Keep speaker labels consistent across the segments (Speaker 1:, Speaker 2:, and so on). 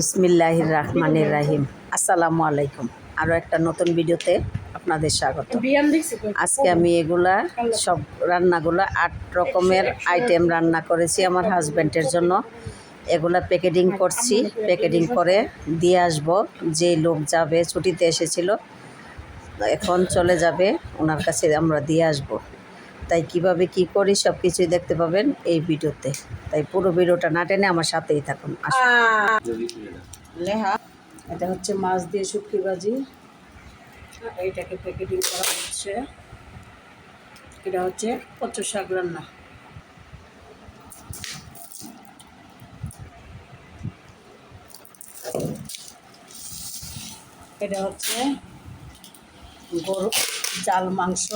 Speaker 1: বিসমিল্লাহির রহমানির রাহিম। আসসালামু আলাইকুম। আরও একটা নতুন ভিডিওতে আপনাদের স্বাগত? আজকে আমি এগুলা সব রান্নাগুলো আট রকমের আইটেম রান্না করেছি আমার হাজব্যান্ডের জন্য। এগুলা প্যাকেটিং করছি প্যাকেটিং করে দিয়ে আসব। যে লোক যাবে ছুটিতে এসেছিল এখন চলে যাবে ওনার কাছে আমরা দিয়ে আসব। তাই কীভাবে কি করি সব কিছুই দেখতে পাবেন এই ভিডিওতে। তাই পুরো ভিডিওটা না টেনে আমার সাথেই থাকুন। এটা হচ্ছে মাছ দিয়ে শুটকি ভাজি। এইটাকে প্যাকেটিং করা হচ্ছে। এটা হচ্ছে কচু শাক রান্না। এটা হচ্ছে গরু, জাল মাংস।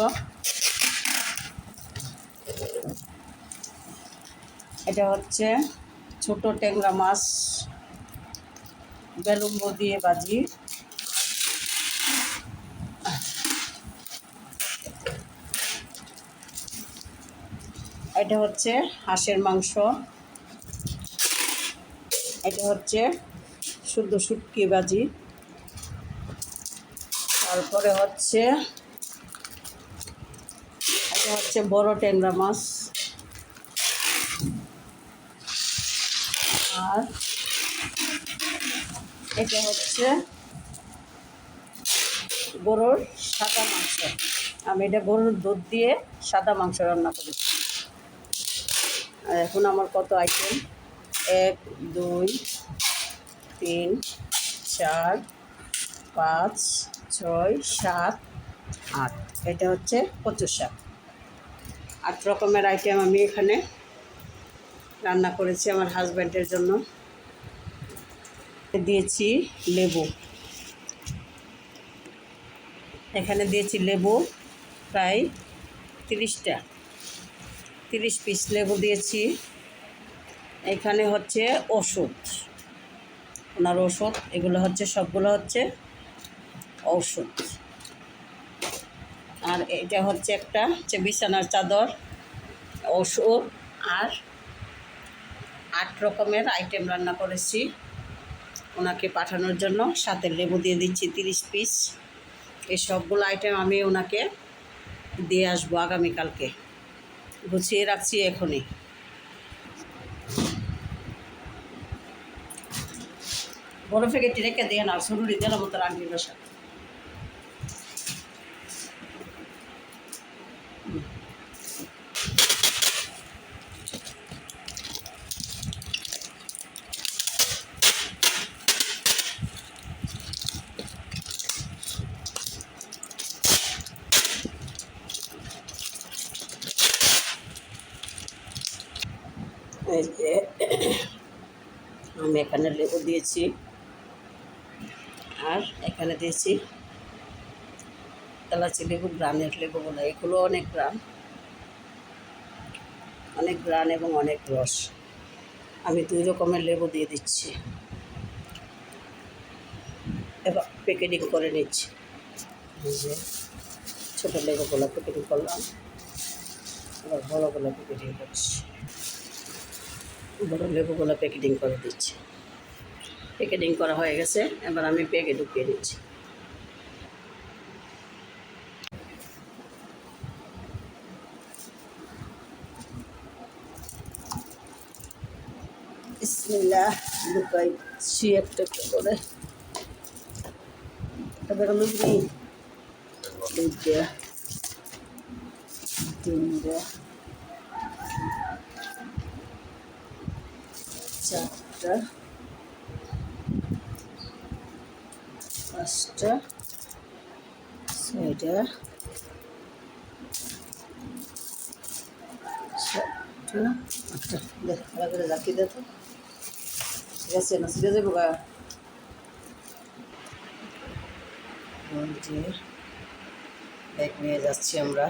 Speaker 1: এটা হচ্ছে ছোট ট্যাংরা মাছ। বেলুম্ব দিয়ে ভাজি। এটা হচ্ছে হাঁসের মাংস। এটা হচ্ছে শুদ্ধ শুটকি ভাজি। তারপরে হচ্ছে এটা হচ্ছে বড় ট্যাংরা মাছ। আর এটা হচ্ছে গরুর সাদা মাংস। আমি এটা গরুর দুধ দিয়ে সাদা মাংস রান্না করেছি এখন আমার কত আইটেম এক, দুই, তিন, চার, পাঁচ, ছয়, সাত, আট। এটা হচ্ছে কচু শাক। আট রকমের আইটেম আমি এখানে রান্না করেছি আমার হাজব্যান্ডের জন্য। দিয়েছি লেবু। এখানে দিয়েছি লেবু প্রায় তিরিশটা। তিরিশ পিস লেবু দিয়েছি। এখানে হচ্ছে ওষুধ। ওনার ওষুধ, এগুলো হচ্ছে, সবগুলো হচ্ছে ঔষধ। আর এটা হচ্ছে একটা বিছানার চাদর, ওষুধ আর আট রকমের আইটেম রান্না করেছি। ওনাকে পাঠানোর জন্য সাথে লেবু দিয়ে দিচ্ছি তিরিশ পিস এই সবগুলো আইটেম আমি ওনাকে দিয়ে আসব আগামীকালকে। গুছিয়ে রাখছি এখনই। বড় প্যাকেটটি রেখে দিয়ে না সরুরি দিলাম তোর আন্টির বাসা যে আমি এখানে লেবু দিয়েছি। আর এখানে দিয়েছি এলাচি লেবু, গ্রানের লেবু বলে। এগুলো অনেক গ্রাম অনেক গ্রান এবং অনেক রস। আমি দুই রকমের লেবু দিয়ে দিচ্ছি। এবার প্যাকেটিং করে নিচ্ছি। যে ছোটো লেবুগুলো প্যাকেটিং করলাম। এবার বড়োগুলো প্যাকেটিং করছি। বড় লেবুগুলো প্যাকেটিং করে দিচ্ছি। প্যাকেটিং করা হয়ে গেছে, এবার আমি ব্যাগে ঢুকিয়ে দিচ্ছি। ঢুকাইছি একটা একটা করে। এবার তিনটা চারটা পাঁচটা। ছয়টা। সাতটা। আটটা। দেখ, ভালো করে ঠিক আছে, না সিরে যাব গা। ব্যাগ নিয়ে যাচ্ছি আমরা।